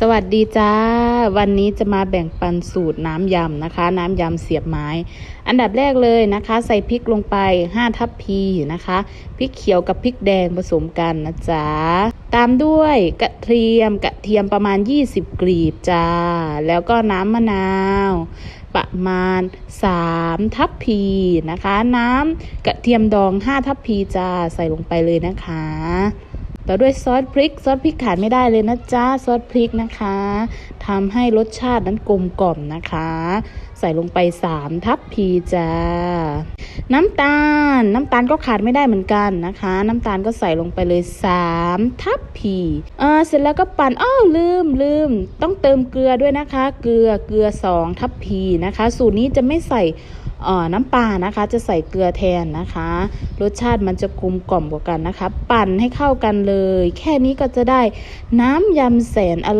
สวัสดีจ้า วันนี้จะมาแบ่งปันสูตรน้ำยำนะคะ น้ำยำเสียบไม้ อันดับแรกเลยนะคะ ใส่พริกลงไป5ทัพพีนะคะพริกเขียวกับพริกแดงผสมกันนะจ๊ะตามด้วยกระเทียมกระเทียมประมาณ 20 กลีบจ้า แล้วก็น้ำมะนาว ประมาณ 3 ทัพพีนะคะ น้ำกระเทียมดอง 5 ทัพพีจ้าใส่ลงไปเลยนะคะ ต่อด้วยซอสพริก ซอสพริกขาดไม่ได้เลยนะจ๊ะ ซอสพริกนะคะ ทำให้รสชาตินั้นกลมกล่อมนะคะ ใส่ลงไป 3 ทัพพีจ้า น้ำตาล น้ำตาลก็ขาดไม่ได้เหมือนกันนะคะ น้ำตาลก็ใส่ลงไปเลย 3 ทัพพีเออเสร็จแล้วก็ปั่นอ้าวลืมลืม ต้องเติมเกลือด้วยนะคะ เกลือเกลือ 2 ทัพพีนะคะ สูตรนี้จะไม่ใส่น้ำปลานะคะจะใส่เกลือแทนนะคะ รสชาติมันจะกลมกล่อมกว่ากันนะคะ ปั่นให้เข้ากันเลย แค่นี้ก็จะได้น้ำยำแสนอร่อย